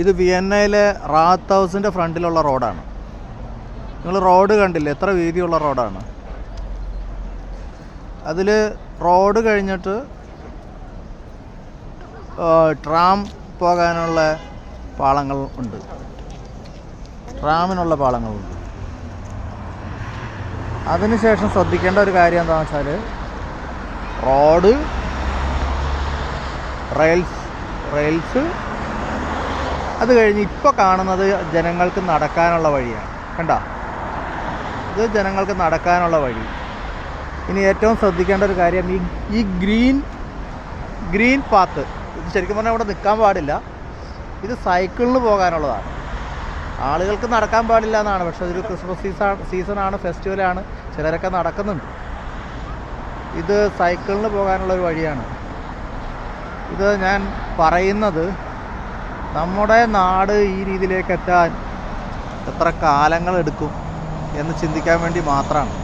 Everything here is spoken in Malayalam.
ഇത് വിയന്നയിലെ റാത്ത് ഹൗസിന്റെ ഫ്രണ്ടിലുള്ള റോഡാണ്. നിങ്ങൾ റോഡ് കണ്ടില്ലേ? എത്ര വീതിയുള്ള റോഡാണ്. അതിൽ റോഡ് കഴിഞ്ഞിട്ട് ട്രാം പോകാനുള്ള പാളങ്ങൾ ഉണ്ട്. ട്രാമിനുള്ള പാളങ്ങളുണ്ട് അതിനുശേഷം ശ്രദ്ധിക്കേണ്ട ഒരു കാര്യം എന്താണെന്ന് വെച്ചാൽ റോഡ് റെയിൽസ് റെയിൽസ് അത് കഴിഞ്ഞ് ഇപ്പോൾ കാണുന്നത് ജനങ്ങൾക്ക് നടക്കാനുള്ള വഴിയാണ്. കണ്ട? ഇത് ജനങ്ങൾക്ക് നടക്കാനുള്ള വഴി. ഇനി ഏറ്റവും ശ്രദ്ധിക്കേണ്ട ഒരു കാര്യം ഈ ഈ ഗ്രീൻ ഗ്രീൻ പാത്ത് ഇത് ശരിക്കും പറഞ്ഞാൽ ഇവിടെ നിൽക്കാൻ പാടില്ല. ഇത് സൈക്കിളിന് പോകാനുള്ളതാണ്. ആളുകൾക്ക് നടക്കാൻ പാടില്ല എന്നാണ്. പക്ഷെ ഇതൊരു ക്രിസ്മസ് സീസൺ സീസണാണ് ഫെസ്റ്റിവലാണ് ചിലരൊക്കെ നടക്കുന്നുണ്ട്. ഇത് സൈക്കിളിന് പോകാനുള്ള ഒരു വഴിയാണ്. ഇത് ഞാൻ പറയുന്നത് നമ്മുടെ നാട് ഈ രീതിയിലേക്ക് എത്താൻ എത്ര കാലങ്ങൾ എടുക്കും എന്ന് ചിന്തിക്കാൻ വേണ്ടി മാത്രമാണ്.